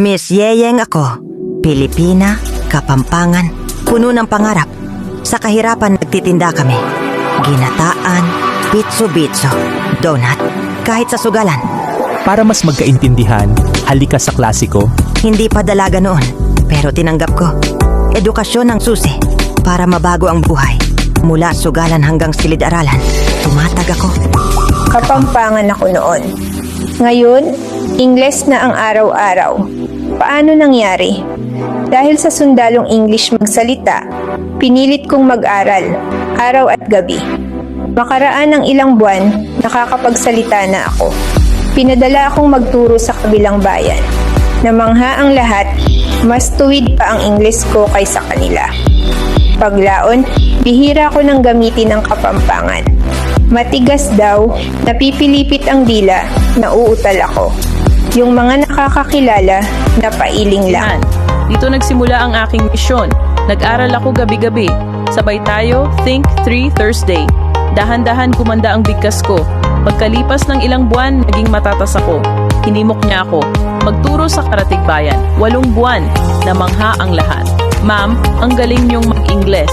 Miss Yeyeng ako. Pilipina, Kapampangan, puno ng pangarap. Sa kahirapan nagtitinda kami. Ginataan, pitso-bitso, donut, kahit sa sugalan. Para mas magkaintindihan, halika sa klasiko. Hindi pa dalaga noon, pero tinanggap ko. Edukasyon ang susi para mabago ang buhay. Mula sugalan hanggang silid-aralan, tumatag ako. Kapampangan ako noon. Ngayon, Ingles na ang araw-araw. Paano nangyari? Dahil sa sundalong English magsalita, pinilit kong mag-aral, araw at gabi. Makaraan ng ilang buwan, nakakapagsalita na ako. Pinadala akong magturo sa kabilang bayan. Namangha ang lahat, mas tuwid pa ang Ingles ko kaysa kanila. Paglaon, bihira ko nang gamitin ang kapampangan. Matigas daw, napipilipit ang dila, nauutal ako. Yung mga nakakakilala, napailing lang. Yan. Dito nagsimula ang aking misyon. Nag-aral ako gabi-gabi. Sabay tayo, Think 3 Thursday. Dahan-dahan kumanda ang bigkas ko. Pagkalipas ng ilang buwan, naging matatas ako. Hinimok niya ako. Magturo sa Karatig Bayan. Walong buwan. Namangha ang lahat. Ma'am, ang galing niyong mag-Ingles.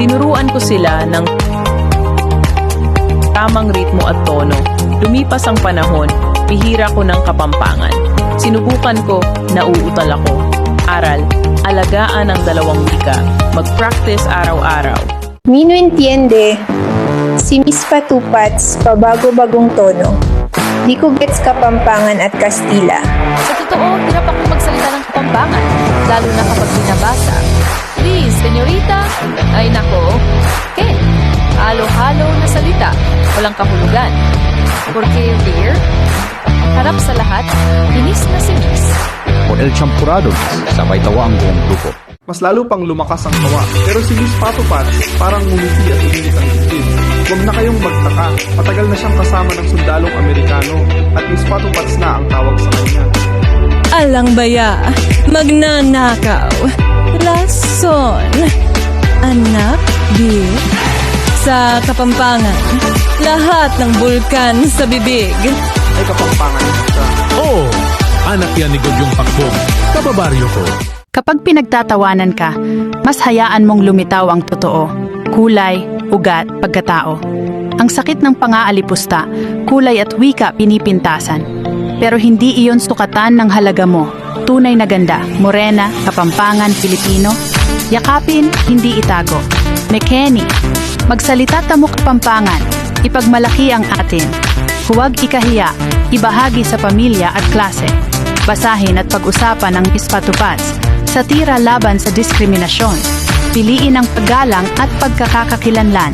Tinuruan ko sila ng tamang ritmo at tono. Lumipas ang panahon, bihira ko ng kapampangan. Sinubukan ko, nauutal ako. Aral, alagaan ang dalawang wika. Mag-practice araw-araw. Mino entiende, si Miss Patupats, pabago-bagong tono. Di ko gets kapampangan at Kastila. Sa totoo, hirap akong magsalita ng kapampangan, lalo na kapag binabasa. Please, senyorita. Ay nako. Ken, halo-halo na salita, walang kahulugan. Porque harap sa lahat, inis na si Miss. o El Champurado, sabay tawa ang buong grupo. Mas lalo pang lumakas ang tawa. Pero si Miss Patupats parang ngumiti at umilit ang dibdib. Huwag na kayong magtaka. Matagal na siyang kasama ng sundalong Amerikano at Miss Patupats na ang tawag sa kanya. Alang baya, magnanakaw, lason, anak, di, sa kapampangan, lahat ng bulkan sa bibig. Ay kapampangan siya. Oo, anak yan ni Gugyong Pakbong, kababaryo ko. Kapag pinagtatawanan ka, mas hayaan mong lumitaw ang totoo, kulay, ugat, pagkatao. Ang sakit ng pangaalipusta, kulay at wika pinipintasan. Pero hindi iyon sukatan ng halaga mo. Tunay na ganda, morena, kapampangan, Pilipino. Yakapin, hindi itago. Mekeni, magsalita tamo kapampangan, ipagmalaki ang atin. Huwag ikahiya, ibahagi sa pamilya at klase. Basahin at pag-usapan ang Miss Patupats, satira laban sa diskriminasyon. Piliin ang paggalang at pagkakakakilanlan